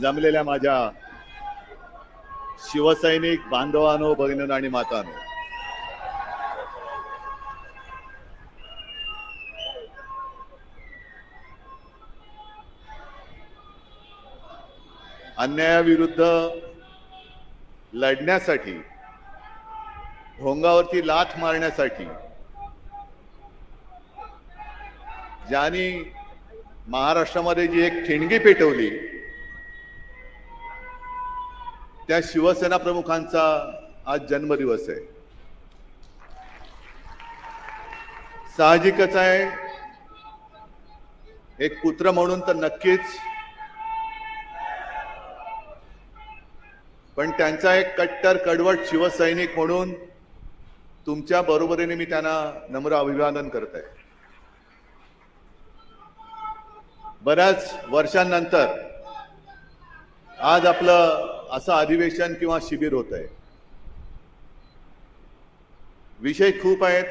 जमलेल्या माझ्या शिवसैनिक बांधवानो भगिनीनो आणि मातानो. अन्यायाविरुद्ध लढण्यासाठी भोंगावरती लाथ मारण्यासाठी ज्यांनी महाराष्ट्रामध्ये जी एक ठिणगी पेटवली त्या शिवसेना प्रमुखांचा आज जन्मदिवस आहे. साहजिकच आहे. एक पुत्र म्हणून तर नक्कीच. पण त्यांचा एक कट्टर कडवट शिवसैनिक म्हणून तुमच्या बरोबरीने मी त्यांना नम्र अभिवादन करत आहे. बऱ्याच वर्षांनंतर आज आपलं असं अधिवेशन किंवा शिबिर होत आहे विषय खूप आहेत.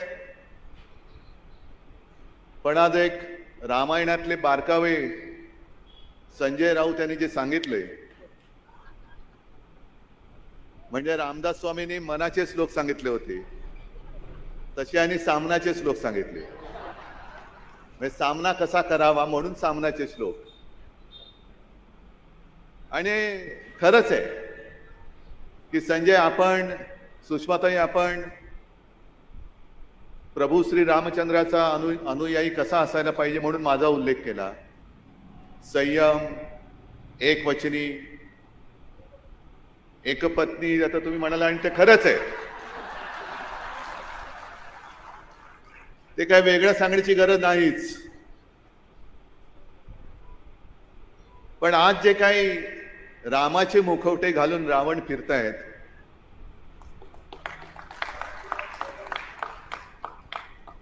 पण आज एक रामायणातले बारकावे संजय राऊत यांनी जे सांगितले म्हणजे रामदास स्वामींनी मनाचे श्लोक सांगितले होते तसे यांनी सामनाचे श्लोक सांगितले. म्हणजे सामना कसा करावा म्हणून सामनाचे श्लोक. आणि खरंच आहे की संजय आपण सुषमाताई आपण प्रभू श्री रामचंद्राचा अनु अनुयायी कसा असायला पाहिजे म्हणून माझा उल्लेख केला. संयम एकवचनी एकपत्नी आता तुम्ही म्हणाला आणि ते खरंच आहे. ते काय वेगळं सांगण्याची गरज नाहीच. पण आज जे काही रामाचे मुखवटे घालून रावण फिरतायत.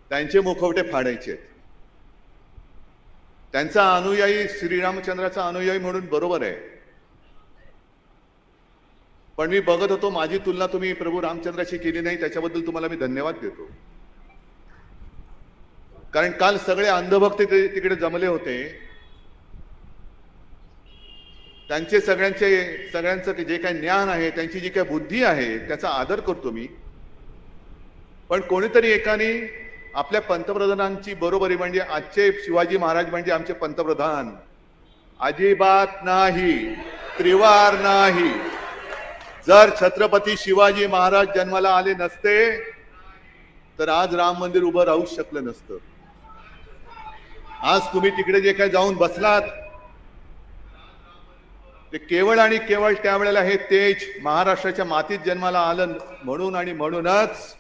त्यांचे मुखवटे फाडायचे त्यांचा अनुयायी श्रीरामचंद्राचा अनुयायी म्हणून बरोबर आहे. पण मी बघत होतो माझी तुलना तुम्ही प्रभू रामचंद्राशी केली नाही त्याच्याबद्दल तुम्हाला मी धन्यवाद देतो. कारण काल सगळे अंधभक्त तिकडे जमले होते. त्यांचे सगळ्यांचे सगळ्यांचं जे काही ज्ञान आहे त्यांची जी काही बुद्धी आहे त्याचा आदर करतो मी. पण कोणीतरी एकाने आपल्या पंतप्रधानांची बरोबरी म्हणजे आजचे शिवाजी महाराज म्हणजे आमचे पंतप्रधान. अजिबात नाही त्रिवार नाही. जर छत्रपती शिवाजी महाराज जन्माला आले नसते तर आज राम मंदिर उभं राहूच शकलं नसतं. आज तुम्ही तिकडे जे काही जाऊन बसलात ते केवळ आणि केवळ त्यावेळेला हे तेज महाराष्ट्राच्या मातीत जन्माला आलं म्हणून आणि म्हणूनच.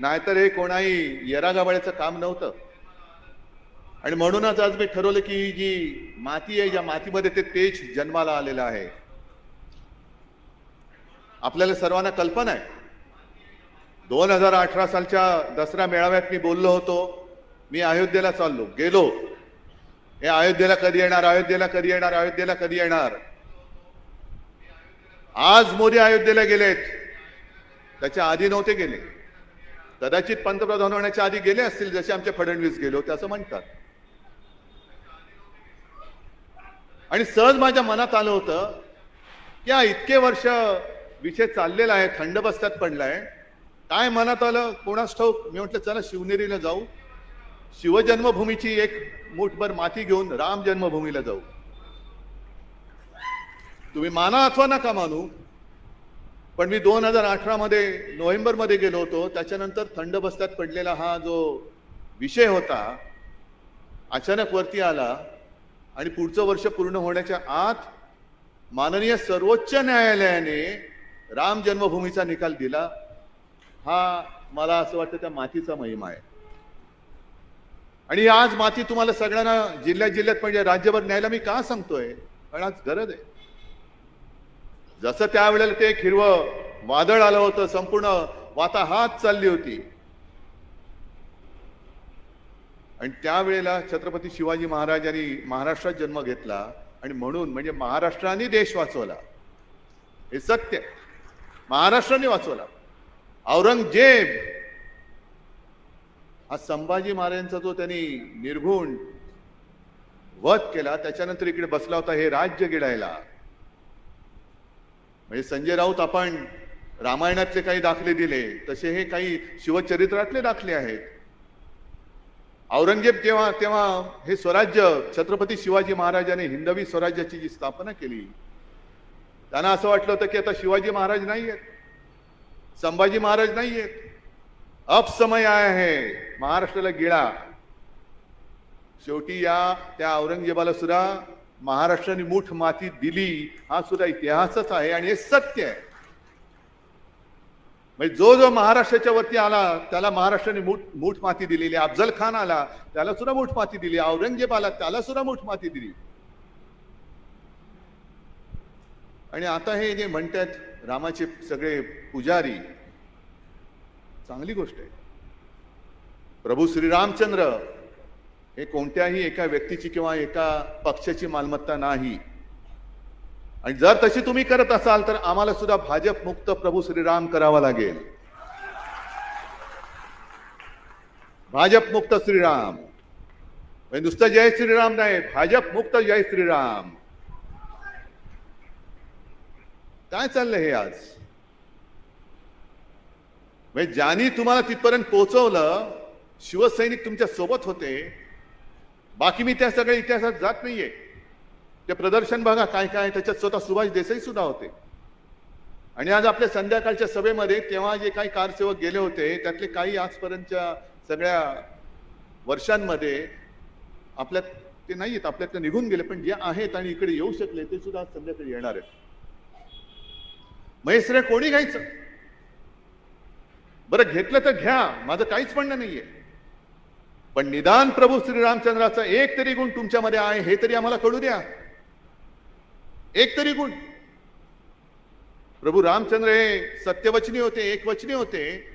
नाहीतर हे कोणाही येरागाबाळ्याचं काम नव्हतं. आणि म्हणूनच आज मी ठरवलं की ही जी माती आहे ज्या मातीमध्ये ते तेज जन्माला आलेलं आहे. आपल्याला सर्वांना कल्पना आहे. दोन हजार अठरा सालच्या दसरा मेळाव्यात मी बोललो होतो. मी अयोध्येला चाललो गेलो. हे अयोध्येला कधी येणार? अयोध्येला कधी येणार? अयोध्येला कधी येणार? आज मोदी अयोध्येला गेलेत. त्याच्या आधी नव्हते गेले. कदाचित पंतप्रधान होण्याच्या आधी गेले असतील जसे आमचे फडणवीस गेले होते असं म्हणतात. आणि सहज माझ्या मनात आलं होतं की हा इतके वर्ष विषय चाललेला आहे थंड बस्त्यात पडलाय. काय मनात आलं? कोणास ठाऊक? मी म्हटलं चला शिवनेरीला जाऊ. शिवजन्मभूमीची एक मुठभर माती घेऊन राम जन्मभूमीला जाऊ. तुम्ही माना अथवा नका मानू पण मी दोन हजार अठरा मध्ये नोव्हेंबरमध्ये गेलो होतो. त्याच्यानंतर थंड बस्त्यात पडलेला हा जो विषय होता अचानक वरती आला आणि पुढचं वर्ष पूर्ण होण्याच्या आत माननीय सर्वोच्च न्यायालयाने राम जन्मभूमीचा निकाल दिला. हा मला असं वाटतं त्या मातीचा महिमा आहे. आणि आज माती तुम्हाला सगळ्यांना जिल्ह्यात जिल्ह्यात म्हणजे राज्यभर न्यायला मी का सांगतोय? पण आज गरज आहे. जसं त्यावेळेला ते एक हिरवं वादळ आलं होतं संपूर्ण वाता हात चालली होती. आणि त्यावेळेला छत्रपती शिवाजी महाराजांनी महाराष्ट्रात जन्म घेतला आणि म्हणून म्हणजे महाराष्ट्राने देश वाचवला. हे सत्य महाराष्ट्राने वाचवला. औरंगजेब हा संभाजी महाराजांचा जो त्यांनी निर्घुण वध केला त्याच्यानंतर इकडे बसला होता हे राज्य गिळायला म्हणजे संजय राऊत आपण रामायणातले काही दाखले दिले तसे हे काही शिवचरित्रातले दाखले आहेत. औरंगजेब तेव्हा तेव्हा हे स्वराज्य छत्रपती शिवाजी महाराजांनी हिंदवी स्वराज्याची जी स्थापना केली त्यांना असं वाटलं होतं की आता शिवाजी महाराज नाही आहेत संभाजी महाराज नाही आहेत अब समय आहे महाराष्ट्राला गिळा. शेवटी या त्या औरंगजेबाला सुद्धा महाराष्ट्राने मूठ माती दिली हा सुद्धा इतिहासच आहे आणि हे सत्य आहे. म्हणजे जो जो महाराष्ट्राच्या वरती आला त्याला महाराष्ट्राने मूठ मूठ माती दिलेली अफजल खान आला त्याला सुद्धा मूठ माती दिली औरंगजेब आला त्याला सुद्धा मूठ माती दिली. आणि आता हे जे म्हणतात रामाचे सगळे पुजारी चांगली गोष्ट आहे. प्रभू श्रीरामचंद्र हे कोणत्याही एका व्यक्तीची किंवा एका पक्षाची मालमत्ता नाही. आणि जर तशी तुम्ही करत असाल तर आम्हाला सुद्धा भाजप मुक्त प्रभू श्रीराम करावा लागेल. भाजप मुक्त श्रीराम. म्हणजे नुसतं जय श्रीराम नाही भाजप मुक्त जय श्रीराम. काय चाललंय हे आज? म्हणजे ज्यांनी तुम्हाला तिथपर्यंत पोहोचवलं शिवसैनिक तुमच्यासोबत होते. बाकी मी त्या सगळ्या इतिहासात जात नाहीये. ते प्रदर्शन बघा काय काय त्याच्यात स्वतः सुभाष देसाई सुद्धा होते. आणि आज आपल्या संध्याकाळच्या सभेमध्ये तेव्हा जे काही कारसेवक गेले होते त्यातले काही आजपर्यंतच्या सगळ्या वर्षांमध्ये आपल्यात ते नाही आहेत आपल्यात निघून गेले पण जे आहेत आणि इकडे येऊ शकले ते सुद्धा आज संध्याकाळी येणार आहेत. महेश कोणी घ्यायचं? बरं घेतलं तर घ्या. माझं काहीच म्हणणं नाहीये. पण निदान प्रभू श्रीरामचंद्राचा एक तरी गुण तुमच्यामध्ये आहे हे तरी आम्हाला कळू द्या. एक तरी गुण. प्रभू रामचंद्र हे सत्यवचनी होते एकवचनी होते.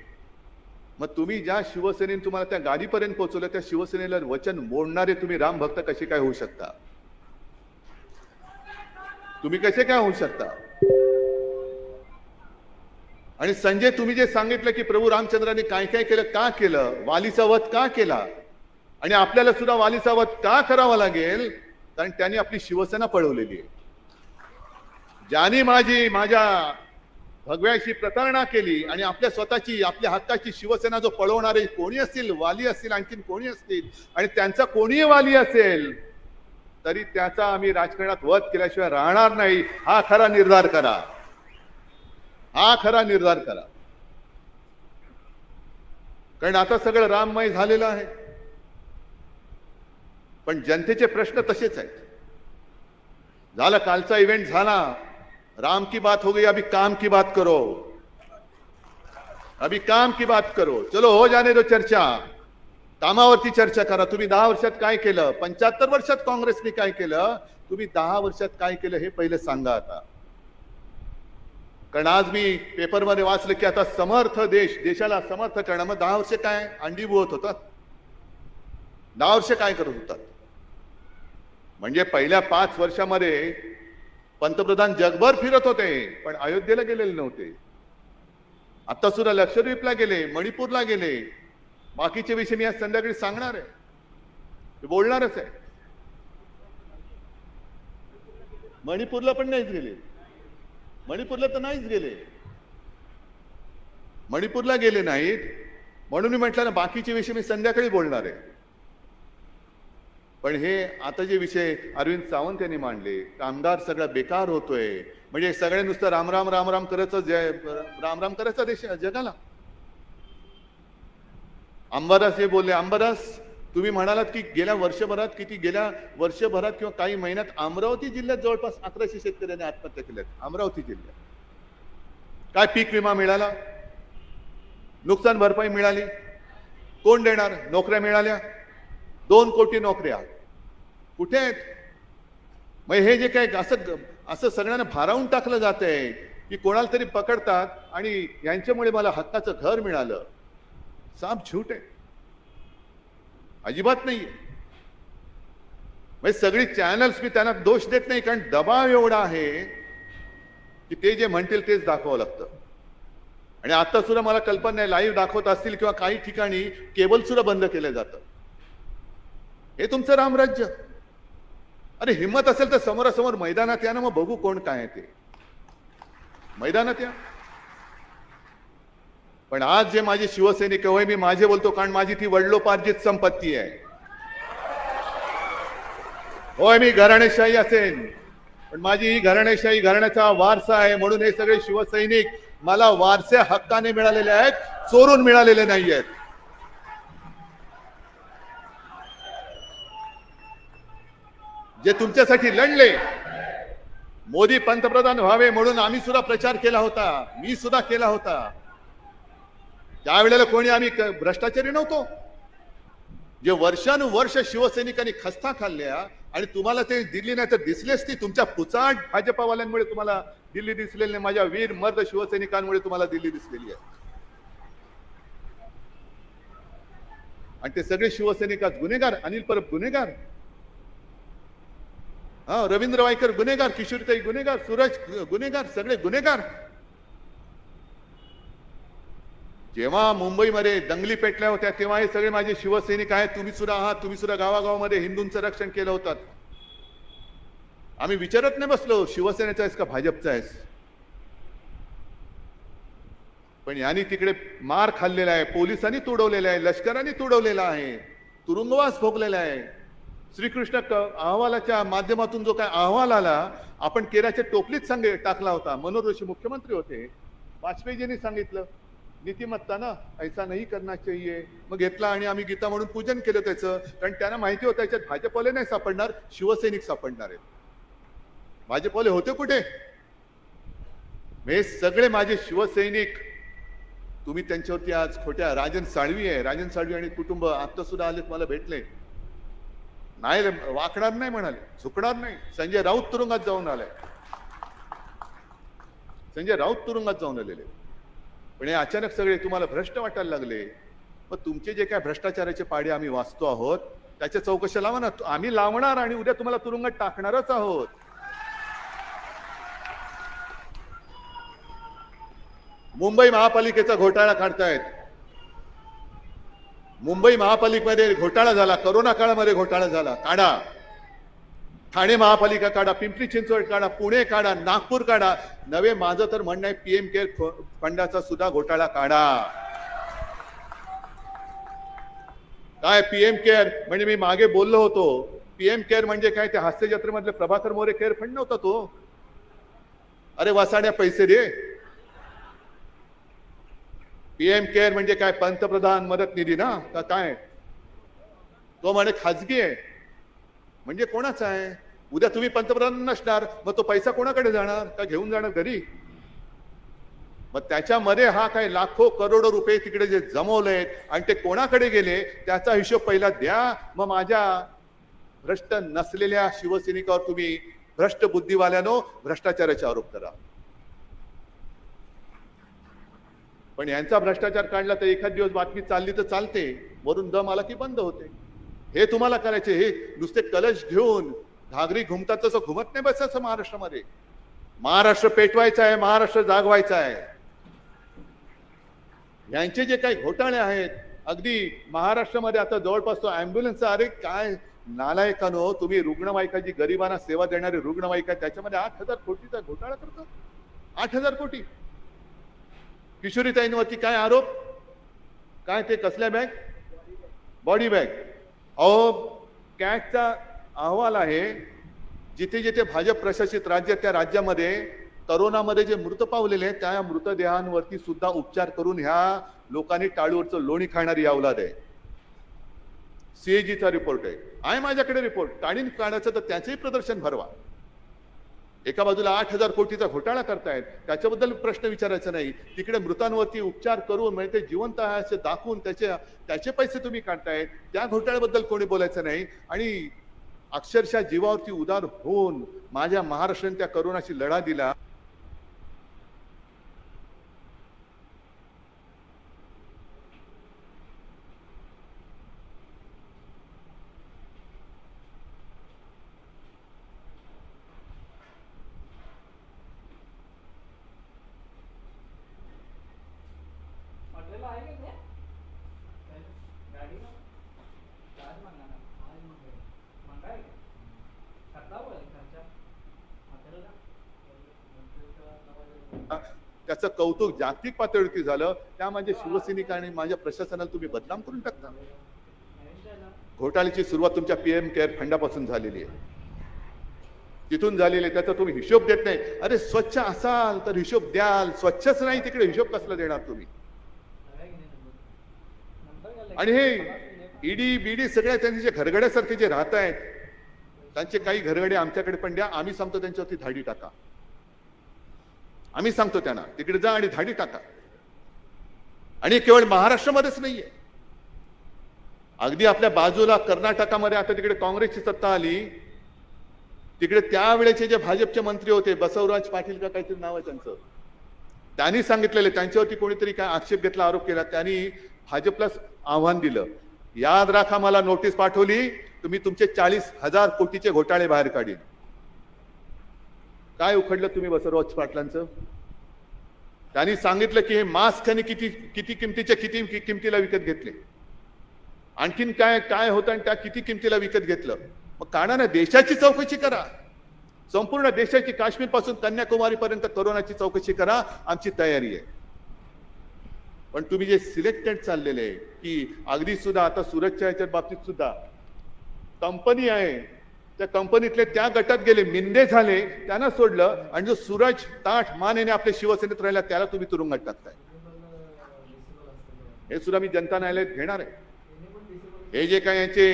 मग तुम्ही ज्या शिवसेनेने तुम्हाला त्या गादीपर्यंत पोहोचवलं त्या शिवसेनेला वचन मोडणारे तुम्ही राम भक्त कसे काय होऊ शकता? तुम्ही कसे काय होऊ शकता? आणि संजय तुम्ही जे सांगितलं की प्रभू रामचंद्राने काय काय केलं का केलं? वालीचा वध का केला? आणि आपल्याला सुद्धा वालीचा वध का करावा लागेल? कारण त्यांनी आपली शिवसेना पळवलेली आहे. ज्याने माझी माझ्या भगव्याशी प्रतारणा केली आणि आपल्या स्वतःची आपल्या हक्काची शिवसेना जो पळवणारे कोणी असतील वाली असतील आणखीन कोणी असतील आणि त्यांचा कोणीही वाली असेल तरी त्याचा आम्ही राजकारणात वध केल्याशिवाय राहणार नाही. हा खरा निर्धार करा. हा खरा निर्धार करा. कारण आता सगळं राममय झालेलं आहे. पण जनतेचे प्रश्न तसेच आहेत. झालं कालचा इव्हेंट झाला. राम की बात हो गई अभी काम की बात करो. अभी काम की बात करो. चलो हो जाने दो चर्चा. कामावरती चर्चा करा. तुम्ही दहा वर्षात काय केलं? पंच्याहत्तर वर्षात काँग्रेसने काय केलं? तुम्ही दहा वर्षात काय केलं हे पहिले सांगा आता. कारण आज मी पेपरमध्ये वाचलं की आता समर्थ देश देशाला समर्थ करणं मग दहा वर्ष काय अंडी बुवत होतात? दहा वर्ष काय करत होतात? म्हणजे पहिल्या पाच वर्षामध्ये पंतप्रधान जगभर फिरत होते पण अयोध्येला गेलेले नव्हते. आता सुद्धा लक्षद्वीपला गेले मणिपूरला गेले. बाकीचे विषय मी आज संध्याकाळी सांगणार आहे. बोलणारच आहे. मणिपूरला पण नाहीच गेले. मणिपूरला तर नाहीच गेले. मणिपूरला गेले नाहीत. म्हणून मी म्हटलं ना बाकीचे विषय मी संध्याकाळी बोलणार आहे. पण हे आता जे विषय अरविंद सावंत यांनी मांडले कामगार सगळा बेकार होतोय. म्हणजे सगळे नुसतं राम राम राम राम करायचं जय राम राम करायचा देश जगाला. अंबादास हे बोलले अंबादास तुम्ही म्हणालात की गेल्या वर्षभरात किती गेल्या वर्षभरात किंवा काही महिन्यात अमरावती जिल्ह्यात जवळपास अकराशे शेतकऱ्यांनी आत्महत्या केल्या अमरावती जिल्ह्यात. काय पीक विमा मिळाला? नुकसान भरपाई मिळाली? कोण देणार? नोकऱ्या मिळाल्या? दोन कोटी नोकऱ्या. कुठे आहेत? मग हे जे काय असं असं सगळ्यांना भारावून टाकलं जात आहे की कोणाला तरी पकडतात आणि यांच्यामुळे मला हक्काचं घर मिळालं. साप झूट आहे. अजिबात नाही म्हणजे सगळी चॅनल्स मी त्यांना दोष देत नाही कारण दबाव एवढा आहे की ते जे म्हणतील तेच दाखवावं लागतं. आणि आता सुद्धा मला कल्पना नाही लाईव्ह दाखवत असतील किंवा काही ठिकाणी केबल सुद्धा बंद केलं जातं. हे तुमचं रामराज्य. अरे हिंमत असेल तर समोरासमोर मैदानात या ना मग बघू कोण काय आहे ते. मैदानात या. पण आज जे माझे शिवसैनिक होय मी माझे बोलतो कारण माझी ती वडलोपार्जित संपत्ती आहे. होय मी घराणेशाही असेन पण माझी ही घराणेशाही घराण्याचा वारसा आहे म्हणून हे सगळे शिवसैनिक मला वारसे हक्काने मिळालेले आहेत चोरून मिळालेले नाही आहेत. जे तुमच्यासाठी लढले मोदी पंतप्रधान व्हावे म्हणून आम्ही सुद्धा प्रचार केला होता मी सुद्धा केला होता. त्यावेळेला कोणी आम्ही भ्रष्टाचारी नव्हतो. जे वर्षानुवर्ष शिवसैनिकांनी खस्ता खाल्ल्या आणि तुम्हाला ते दिल्ली नाही तर दिसलेच ती तुमच्या पुचाट भाजपावाल्यांमुळे तुम्हाला दिल्ली दिसलेली नाही. माझ्या वीर मर्द शिवसैनिकांमुळे तुम्हाला दिल्ली दिसलेली आहे. आणि ते सगळे शिवसैनिक आज गुन्हेगार अनिल परब गुन्हेगार. हा रवींद्र वायकर गुन्हेगार किशोरताई गुन्हेगार सूरज गुन्हेगार सगळे गुन्हेगार. जेव्हा मुंबईमध्ये दंगली पेटल्या होत्या तेव्हा हे सगळे माझे शिवसैनिक आहेत. तुम्ही सुद्धा आहात तुम्ही सुद्धा गावागावामध्ये हिंदूंचं रक्षण केलं होतं. आम्ही विचारत नाही बसलो शिवसेनेचा आहेस का भाजपचा आहेस? पण यांनी तिकडे मार खाल्लेला आहे पोलिसांनी तुडवलेला आहे लष्कराने तुडवलेला आहे तुरुंगवास भोगलेला आहे. श्रीकृष्ण अहवालाच्या माध्यमातून जो काय अहवाल आला आपण केराच्या टोपलीत सांगे टाकला होता. मनोहर जोशी मुख्यमंत्री होते. वाजपेयीजींनी सांगितलं. नीतिमत्ता ना ऐसा नाही करना चाहिए. मग घेतला आणि आम्ही गीता म्हणून पूजन केलं त्याचं. कारण त्यांना माहिती होतं याच्यात भाजपवाले नाही सापडणार शिवसैनिक सापडणार आहेत. भाजपवाले होते कुठे? हे सगळे माझे शिवसैनिक. तुम्ही त्यांच्यावरती आज खोट्या राजन साळवी आहे. राजन साळवी आणि कुटुंब आता सुद्धा आलेत मला भेटले. नाही रे, वाकणार नाही म्हणाले. झुकणार नाही. संजय राऊत तुरुंगात जाऊन आलाय. संजय राऊत तुरुंगात जाऊन आलेले. पण हे अचानक सगळे तुम्हाला भ्रष्ट वाटायला लागले. मग तुमचे जे काय भ्रष्टाचाराचे पाडे आम्ही वाचतो आहोत त्याच्या चौकशा लावा ना. आम्ही लावणार आणि उद्या तुम्हाला तुरुंगात टाकणारच आहोत. मुंबई महापालिकेचा घोटाळा काढतायत. मुंबई महापालिकेमध्ये घोटाळा झाला करोना काळामध्ये घोटाळा झाला. काढा. ठाणे महापालिका काढा पिंपरी चिंचवड काढा पुणे काढा नागपूर काढा. नवे माझं तर म्हणणं आहे पीएम केअर फंडाचा सुद्धा घोटाळा काढा. काय पीएम केअर म्हणजे मी मागे बोललो होतो. पीएम केअर म्हणजे काय ते हास्य जत्रेमधले प्रभाकर मोरे केअर फंड नव्हता तो. अरे वसाड्या पैसे दे. पीएम केअर म्हणजे काय पंतप्रधान मदत निधी ना? काय? तो म्हणे खाजगी आहे. म्हणजे कोणाचा आहे? उद्या तुम्ही पंतप्रधान नसणार मग तो पैसा कोणाकडे जाणार? का घेऊन जाणार घरी? मग त्याच्यामध्ये हा काय लाखो करोडो रुपये तिकडे जे जमवलेत आणि ते कोणाकडे गेले त्याचा हिशोब पहिला द्या. मग माझ्या भ्रष्ट नसलेल्या शिवसैनिकावर तुम्ही भ्रष्ट बुद्धिवाल्यानो भ्रष्टाचाराचे आरोप करा. पण यांचा भ्रष्टाचार काढला तर एखाद दिवस बातमी चालली तर चालते. वरून दम आला की बंद होते. हे तुम्हाला करायचे हे नुसते कलश घेऊन घागरी घुमतात तसं घुमत नाही बसायचं महाराष्ट्रामध्ये. महाराष्ट्र पेटवायचा आहे महाराष्ट्र जागवायचा आहे. यांचे जे काही घोटाळे आहेत अगदी महाराष्ट्रामध्ये आता जवळपास तो अँब्युलन्सचा अरे काय नालायकानो तुम्ही रुग्णवाहिका जी गरिबांना सेवा देणारी रुग्णवाहिका त्याच्यामध्ये आठ हजार कोटीचा घोटाळा करतो आठ हजार कोटी. किशोरीताईंवरती काय आरोप? काय ते कसल्या बॅग बॉडी बॅग अहो कॅटचा अहवाल आहे जिथे जिथे भाजप प्रशासित राज्य त्या राज्यामध्ये तरुणामध्ये जे मृत पावलेले आहेत, त्या मृतदेहांवरती सुद्धा उपचार करून ह्या लोकांनी टाळीवरचं लोणी खाणारी अवलाद आहे. सीएजीचा रिपोर्ट आहे. आहे माझ्याकडे रिपोर्ट. टाळीन काढायचं तर त्याचंही प्रदर्शन भरवा. एका बाजूला आठ हजार कोटीचा घोटाळा करतायत. त्याच्याबद्दल प्रश्न विचारायचा नाही. तिकडे मृतांवरती उपचार करून म्हणजे ते जिवंत असे दाखवून त्याचे त्याचे पैसे तुम्ही काढतायत. त्या घोटाळ्याबद्दल कोणी बोलायचं नाही. आणि अक्षरशः जीवावरती उदार होऊन माझ्या महाराष्ट्राने त्या करोनाशी लढा दिला. त्याचं कौतुक जागतिक पातळीवरती झालं. त्या म्हणजे शिवसैनिक आणि माझ्या प्रशासनाला तुम्ही बदनाम करून टाकता. घोटाळ्याची सुरुवात तुमच्या पी एम केअर फंडापासून झालेली आहे. तिथून झालेले त्याचा तुम्ही हिशोब देत नाही. अरे स्वच्छ असाल तर हिशोब द्याल. स्वच्छच नाही तिकडे हिशोब कसला देणार तुम्ही? आणि हे ईडी बीडी सगळ्या त्यांचे जे घरगड्यासारखे जे राहत आहेत त्यांचे काही घरगडे आमच्याकडे पण द्या. आम्ही सांगतो त्यांच्यावरती धाडी टाका. आम्ही सांगतो त्यांना तिकडे जा आणि धाडी टाका. आणि केवळ महाराष्ट्रामध्येच नाहीये. अगदी आपल्या बाजूला कर्नाटकामध्ये आता तिकडे काँग्रेसची सत्ता आली. तिकडे त्यावेळेचे जे भाजपचे मंत्री होते बसवराज पाटील का काहीतरी नाव आहे त्यांचं. त्यांनी सांगितलेलं त्यांच्यावरती कोणीतरी काय आक्षेप घेतला आरोप केला. त्यांनी भाजपला आव्हान दिलं. याद राखा मला नोटीस पाठवली. तुम्ही तुमचे चाळीस हजार कोटीचे घोटाळे बाहेर काढीन. काय उखडलं तुम्ही बसवराज पाटलांचं? त्यांनी सांगितलं की हे मास्क आणि किती किती किमतीच्या किती किमतीला विकत घेतले? आणखीन काय काय होतं आणि त्या किती किमतीला विकत घेतलं? मग काढा ना देशाची चौकशी करा. संपूर्ण देशाची काश्मीरपासून कन्याकुमारीपर्यंत करोनाची चौकशी करा आमची तयारी आहे. पण तुम्ही जे सिलेक्टेड चाललेले आहे की अगदी सुद्धा आता सुरतच्या याच्या बाबतीत सुद्धा कंपनी आहे. त्या कंपनीतले त्या गटात गेले मिंदे झाले त्यांना सोडलं आणि जो सूरज ताठ मानेने आपल्या शिवसेनेत राहिला त्याला तुम्ही तुरुंगात टाकताय. हे सुद्धा मी जनता न्यायालयात घेणार आहे. हे जे काय यांचे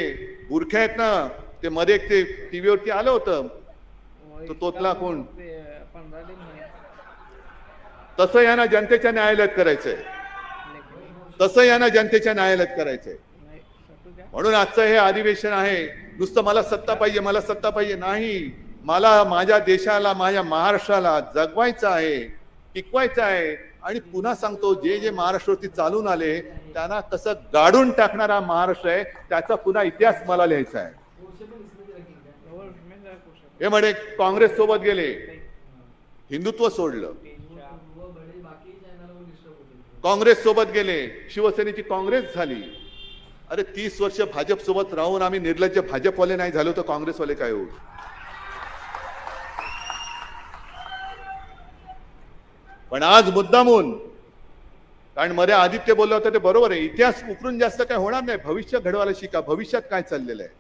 बुरखे आहेत ना ते मध्ये एक ते टीव्हीवरती आलं होतं. तो तोतला कोण? तसं यांना जनतेच्या न्यायालयात करायचंय. तसं यांना जनतेच्या न्यायालयात करायचंय. म्हणून आजचं हे अधिवेशन आहे. नुसतं मला सत्ता पाहिजे मला सत्ता पाहिजे नाही. मला माझ्या देशाला माझ्या महाराष्ट्राला जगवायचं आहे टिकवायचं आहे. आणि पुन्हा सांगतो जे जे महाराष्ट्रावरती चालून आले त्यांना कसं गाडून टाकणारा महाराष्ट्र आहे त्याचा पुन्हा इतिहास मला लिहायचा आहे. हे म्हणे काँग्रेस सोबत गेले. हिंदुत्व सोडलं. काँग्रेस सोबत गेले. शिवसेनेची काँग्रेस झाली. अरे तीस वर्ष भाजप सोबत राहून आम्ही निर्लज्ज भाजपवाले नाही झालो तर काँग्रेसवाले काय होऊ पण आज मुद्दामून कारण मध्ये आदित्य बोलला होता ते बरोबर आहे. इतिहास उकरून जास्त काय होणार नाही. भविष्य घडवायला शिका. भविष्यात काय चाललेलं आहे?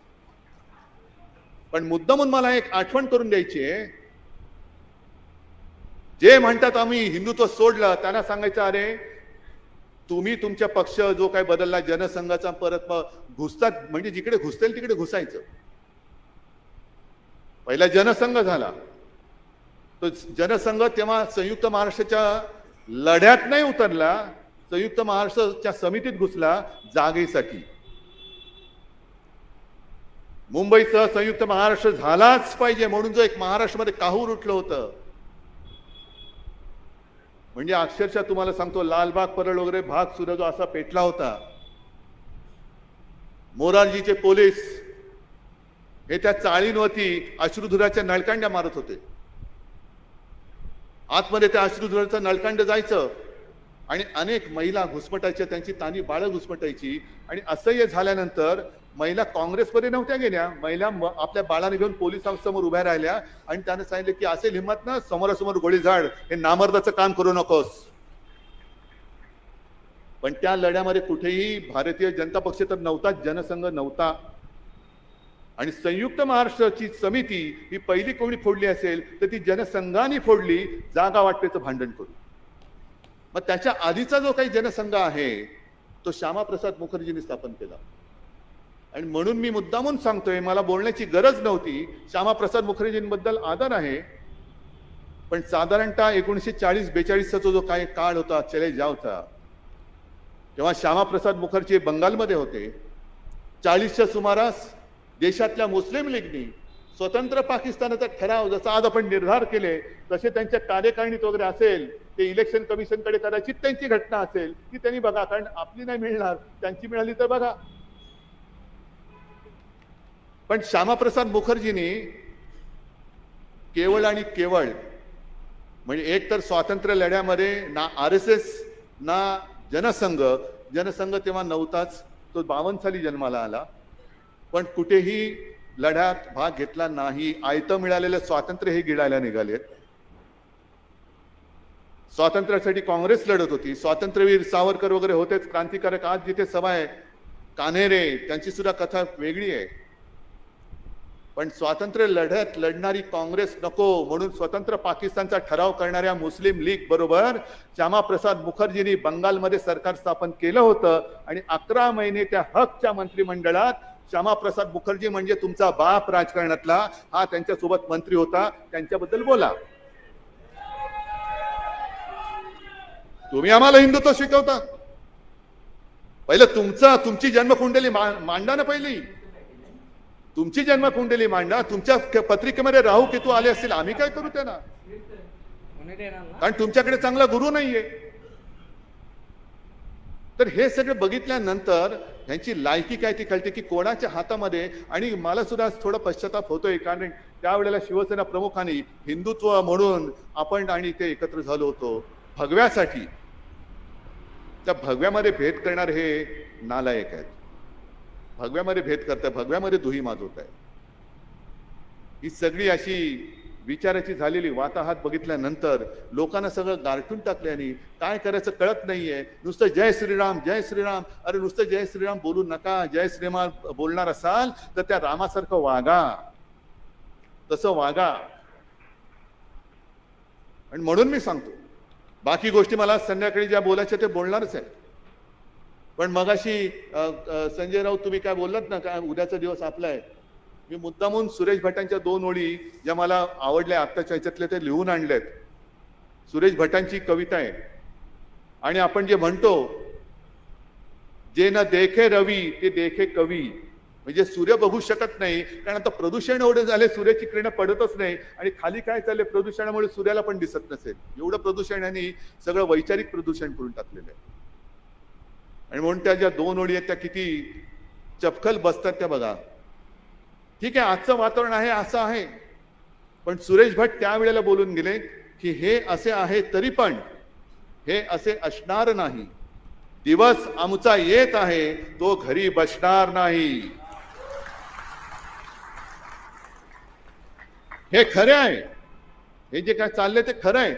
पण मुद्दामून मला एक आठवण करून द्यायची आहे. जे म्हणतात आम्ही हिंदुत्व सोडलं त्यांना सांगायचं अरे तुम्ही तुमच्या पक्ष जो काय बदलला जनसंघाचा परत मग घुसतात म्हणजे जिकडे घुसतील तिकडे घुसायचं. पहिला जनसंघ झाला. तो जनसंघ तेव्हा संयुक्त महाराष्ट्राच्या लढ्यात नाही उतरला संयुक्त महाराष्ट्राच्या समितीत घुसला जागेसाठी. मुंबईचं संयुक्त महाराष्ट्र झालाच पाहिजे म्हणून जो एक महाराष्ट्रामध्ये काहूर उठलं होतं. म्हणजे अक्षरशः तुम्हाला सांगतो लालबाग परळ वगैरे भाग सुद्धा जो असा पेटला होता मोरारजीचे पोलीस हे त्या चाळींवरती अश्रुधुराच्या नळकांड्या मारत होते. आतमध्ये त्या अश्रुधुराचं नळकांड जायचं आणि अनेक महिला घुसमटायच्या त्यांची तानी बाळं घुसमटायची आणि असह्य झाल्यानंतर महिला काँग्रेसमध्ये नव्हत्या गेल्या. महिला आपल्या बाळाने घेऊन पोलिसांसमोर उभ्या राहिल्या आणि त्याने सांगितलं की असेल हिंमत ना समोरासमोर गोळी झाड हे नामर्दाचं काम करू नकोस. पण त्या लढ्यामध्ये कुठेही भारतीय जनता पक्ष तर नव्हताच जनसंघ नव्हता. आणि संयुक्त महाराष्ट्राची समिती ही पहिली कोणी फोडली असेल तर ती जनसंघाने फोडली जागा वाटपेचं भांडण करून मग त्याच्या आधीचा जो काही जनसंघ आहे तो श्यामाप्रसाद मुखर्जींनी स्थापन केला. आणि म्हणून मी मुद्दामून सांगतोय मला बोलण्याची गरज नव्हती. श्यामाप्रसाद मुखर्जींबद्दल आदर आहे. पण साधारणतः एकोणीसशे चाळीस बेचाळीसचा जो काही काळ होता चले जावचा तेव्हा श्यामाप्रसाद मुखर्जी बंगालमध्ये होते. चाळीसच्या सुमारास देशातल्या मुस्लिम लीगनी स्वतंत्र पाकिस्तानाचा ठराव जसा आज आपण निर्धार केले तसे त्यांच्या कार्यकारिणीत वगैरे असेल ते इलेक्शन कमिशनकडे कदाचित त्यांची घटना असेल ती त्यांनी बघा कारण आपली नाही मिळणार त्यांची मिळाली तर बघा. पण श्यामाप्रसाद मुखर्जींनी केवळ आणि केवळ म्हणजे एक तर स्वातंत्र्य लढ्यामध्ये ना आर एस एस ना जनसंघ जनसंघ तेव्हा नव्हताच तो बावन्न साली जन्माला आला. पण कुठेही लढ्यात भाग घेतला नाही आयतं मिळालेलं स्वातंत्र्य हे गिळायला निघालेत स्वातंत्र्यासाठी काँग्रेस लढत होती. स्वातंत्र्यवीर सावरकर वगैरे होतेच क्रांतिकारक आज जिथे सभा आहे कान्हेरे त्यांची सुद्धा कथा वेगळी आहे. पण स्वातंत्र्य लढत लढणारी काँग्रेस नको म्हणून स्वतंत्र पाकिस्तानचा ठराव करणाऱ्या मुस्लिम लीग बरोबर श्यामाप्रसाद मुखर्जींनी बंगालमध्ये सरकार स्थापन केलं होतं आणि अकरा महिने त्या हकच्या मंत्रिमंडळात श्यामाप्रसाद मुखर्जी म्हणजे तुमचा बाप राजकारणातला हा त्यांच्यासोबत मंत्री होता. त्यांच्याबद्दल बोला. तुम्ही आम्हाला हिंदुत्व शिकवता. पहिलं तुमचा तुमची जन्मकुंडली मांडा ना पहिली. तुमची जन्मकुंडली मांडा तुमच्या पत्रिकेमध्ये राहू केतू आले असतील आम्ही काय करू त्यांना? कारण तुमच्याकडे चांगला गुरु नाहीये. तर हे सगळं बघितल्यानंतर ह्यांची लायकी काय ती कळते की कोणाच्या हातामध्ये आणि मला सुद्धा थोडा पश्चाताप होतोय कारण त्यावेळेला शिवसेना प्रमुखांनी हिंदुत्व म्हणून आपण आणि ते एकत्र झालो होतो. भगव्यासाठी. त्या भगव्यामध्ये भेद करणार हे नालायक आहेत. भगव्यामध्ये भेद करताय भगव्यामध्ये दुही माजवत आहे ही सगळी अशी विचाराची झालेली वाताहात बघितल्यानंतर लोकांना सगळं गारठून टाकल्याने काय करायचं कळत नाहीये. नुसतं जय श्रीराम जय श्रीराम अरे नुसतं जय श्रीराम बोलू नका जय श्रीराम बोलणार असाल तर त्या रामासारखं वागा. तसं वागा. आणि म्हणून मी सांगतो बाकी गोष्टी मला संध्याकाळी ज्या बोलायच्या ते बोलणारच आहे पण मगाशी संजय राऊत तुम्ही काय बोललात ना काय उद्याचा दिवस आपला आहे. मी मुद्दामून सुरेश भटांच्या दोन ओळी ज्या मला आवडल्या आत्ताच्या ह्याच्यातले ते लिहून आणलेत. सुरेश भटांची कविता आहे. आणि आपण जे म्हणतो जे न देखे रवी ते देखे कवी. म्हणजे सूर्य बघू शकत नाही कारण आता प्रदूषण एवढे झाले सूर्याची किरणं पडतच नाही. आणि खाली काय चालले प्रदूषणामुळे सूर्याला पण दिसत नसेल. एवढं प्रदूषण आणि सगळं वैचारिक प्रदूषण करून टाकलेलं आहे. आणि म्हणून त्या ज्या दोन ओळी आहेत त्या किती चपखल बसतात त्या बघा. ठीक आहे आजचं वातावरण आहे असं आहे. पण सुरेश भट त्यावेळेला बोलून गेले की हे असे आहे तरी पण हे असे असणार नाही. दिवस आमचा येत आहे तो घरी बसणार नाही. हे खरे आहे. हे जे काय चाललंय ते खरं आहे.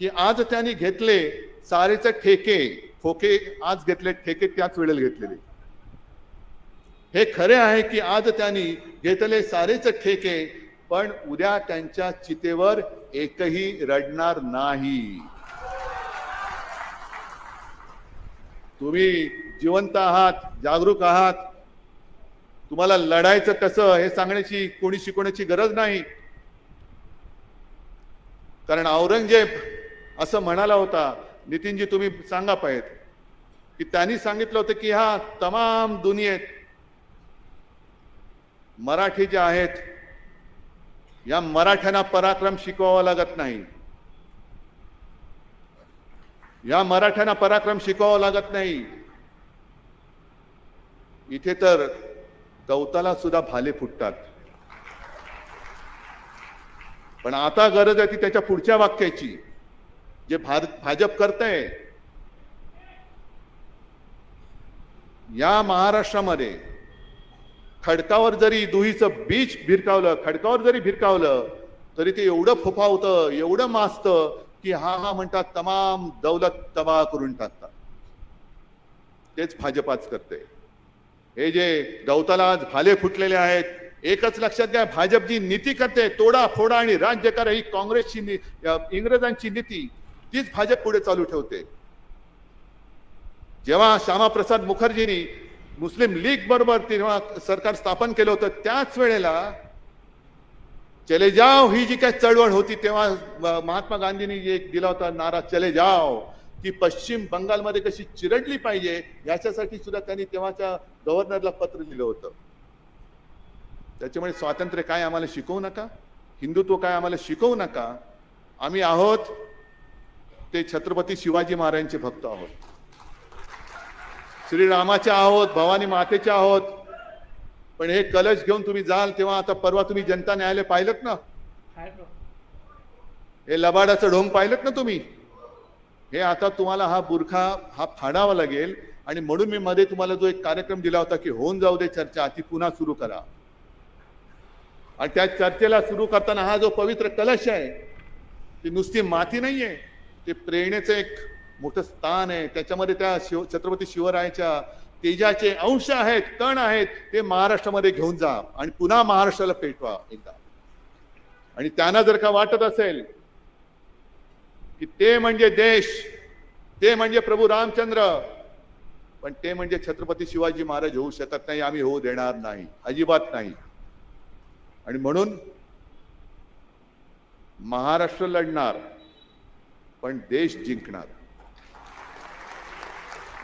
की आज त्यांनी घेतले सारेचे ठेके. खोके आज घेतले ठेके त्याच वेळेला घेतलेले. हे खरे आहे की आज त्यांनी घेतले सारेच ठेके पण उद्या त्यांच्या चितेवर एकही रडणार नाही. तुम्ही जिवंत आहात जागरूक आहात. तुम्हाला लढायचं कसं हे सांगण्याची कोणी शिकवण्याची गरज नाही. कारण औरंगजेब असं म्हणाला होता नितीनजी तुम्ही सांगा पाहिजे की त्यांनी सांगितलं होतं की हा तमाम दुनियेत मराठी जे आहेत या मराठ्यांना पराक्रम शिकवावा लागत नाही. या मराठ्यांना पराक्रम शिकवावा लागत नाही. इथे तर गवताला सुद्धा भाले फुटतात. पण आता गरज आहे ती त्याच्या पुढच्या वाक्याची. जे भारत भाजप करतंय या महाराष्ट्रामध्ये खडकावर जरी दुहीचं बीज भिरकावलं खडकावर जरी भिरकावलं तरी ते एवढं फुफावतं एवढं माजतं की हा हा म्हणतात तमाम दौलत तबाह करून टाकतात. तेच भाजपाच करते. हे जे गवताला आज भाले फुटलेले आहेत एकच लक्षात घ्या भाजप जी नीती करते तोडा फोडा आणि राज्य करा ही काँग्रेसची इंग्रजांची नीती. तीच भाजप पुढे चालू ठेवते. जेव्हा श्यामाप्रसाद मुखर्जींनी मुस्लिम लीग बरोबर तेव्हा सरकार स्थापन केलं होतं त्याच वेळेला चले जाओ ही जी काय चळवळ होती तेव्हा महात्मा गांधींनी एक दिला होता नारा चले जाओ की पश्चिम बंगालमध्ये कशी चिरडली पाहिजे याच्यासाठी सुद्धा त्यांनी तेव्हाच्या गव्हर्नरला पत्र लिहिलं होतं. त्याच्यामुळे स्वातंत्र्य काय आम्हाला शिकवू नका? हिंदुत्व काय आम्हाला शिकवू नका? आम्ही आहोत ते छत्रपती शिवाजी महाराजांचे भक्त आहोत. श्रीरामाचे आहोत भवानी मातेचे आहोत. पण हे कलश घेऊन तुम्ही जाल तेव्हा आता परवा तुम्ही जनता न्यायालय पाहिलं ना? हे लबाडाचं ढोंग पाहिलं ना तुम्ही? हे आता तुम्हाला हा बुरखा हा फाडावा लागेल आणि म्हणून मी मध्ये तुम्हाला जो एक कार्यक्रम दिला होता की होऊन जाऊ दे चर्चा ती पुन्हा सुरू करा. आणि त्या चर्चेला सुरू करताना हा जो पवित्र कलश आहे ती नुसती माती नाहीये. ते प्रेरणेचं एक मोठं स्थान आहे. त्याच्यामध्ये त्या शिव छत्रपती शिवरायाच्या तेजाचे अंश आहेत कण आहेत ते महाराष्ट्रामध्ये घेऊन जा आणि पुन्हा महाराष्ट्राला पेटवा एकदा. आणि त्यांना जर का वाटत असेल की ते म्हणजे देश ते म्हणजे प्रभू रामचंद्र पण ते म्हणजे छत्रपती शिवाजी महाराज होऊ शकत नाही आम्ही होऊ देणार नाही अजिबात नाही. आणि म्हणून महाराष्ट्र लढणार. पण देश जिंकणार.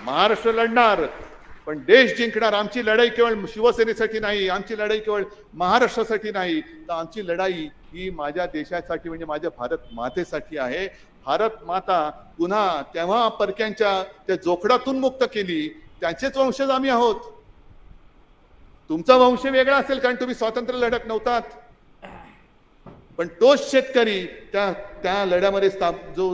महाराष्ट्र लढणार पण देश जिंकणार. आमची लढाई केवळ शिवसेनेसाठी नाही आमची लढाई केवळ महाराष्ट्रासाठी नाही. तर आमची लढाई ही माझ्या देशासाठी म्हणजे माझ्या भारत मातेसाठी आहे. भारत माता पुन्हा तेव्हा परक्यांच्या त्या जोखडातून मुक्त केली. त्यांचेच वंशज आम्ही आहोत. तुमचा वंश वेगळा असेल कारण तुम्ही स्वातंत्र्य लढत नव्हतात. पण तोच शेतकरी त्या त्या लढ्यामध्ये स्थाप जो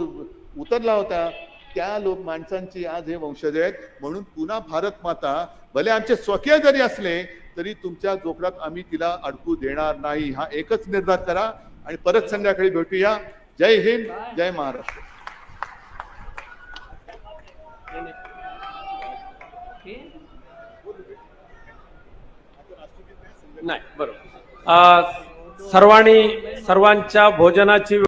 उतरला होता त्या लोक माणसांची आज हे वंशज आहेत. म्हणून पुन्हा भारत माता भले आमचे स्वकीय जरी असले तरी तुमच्या जोखडात आम्ही तिला अडकू देणार नाही. हा एकच निर्धार करा आणि परत संध्याकाळी भेटूया. जय हिंद जय महाराष्ट्र. नाही बरोबर. सर्वांनी सर्वांच्या भोजनाची